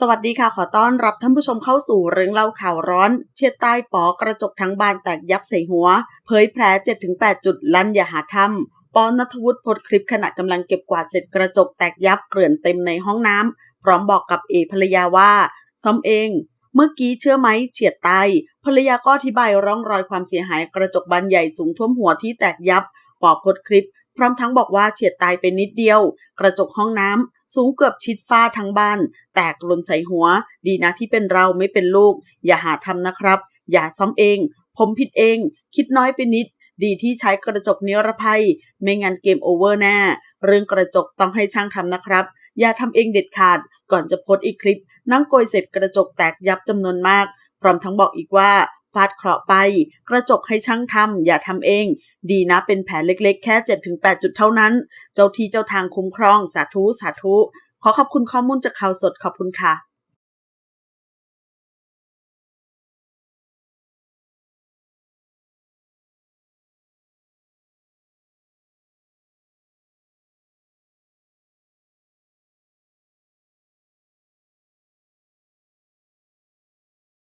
สวัสดีค่ะ ขอต้อนรับท่านผู้ชมเข้าสู่เรื่องเล่าข่าวร้อน เชียดใต้ปอกระจกทั้งบานแตกยับใส่หัว เผยแผล 7-8 จุดลั่นอย่าหาทำปอนัทวุฒิโพสคลิปขณะกำลังเก็บกวาดเศษกระจกแตกยับเกลื่อนเต็มในห้องน้ำพร้อมบอกกับเอภรรยาว่าซ่อมเอง เมื่อกี้เชื่อไหมเฉียดตายภรรยาก็อธิบายร่องรอยความเสียหายกระจกบานใหญ่สูงท่วมหัวที่แตกยับปอโพสคลิป พร้อมทั้งบอกว่าเฉียดตายไปนิดเดียว กระจกห้องน้ำสูงเกือบชิดฝ้าทั้งบ้าน แตกหล่นใส่หัว ดีนะที่เป็นเราไม่เป็นลูก อย่าหาทำนะครับ อย่าซ้ำเอง ผมผิดเอง คิดน้อยไปนิด ดีที่ใช้กระจกนิรภัย ไม่งั้นเกมโอเวอร์แน่เรื่องกระจกต้องให้ช่างทำนะครับ อย่าทำเองเด็ดขาด ก่อนจะโพสต์อีกคลิปนั่งโกยเสร็จกระจกแตกยับจำนวนมาก พร้อมทั้งบอกอีกว่า ฟาดเคราะห์ไป กระจกให้ช่างทำอย่าทำเอง ดีนะเป็นแผลเล็กๆ แค่ 7-8 จุดเท่านั้น เจ้าที่เจ้าทางคุ้มครอง สาธุ สาธุ ขอขอบคุณข้อมูลจากข่าวสดขอบคุณค่ะ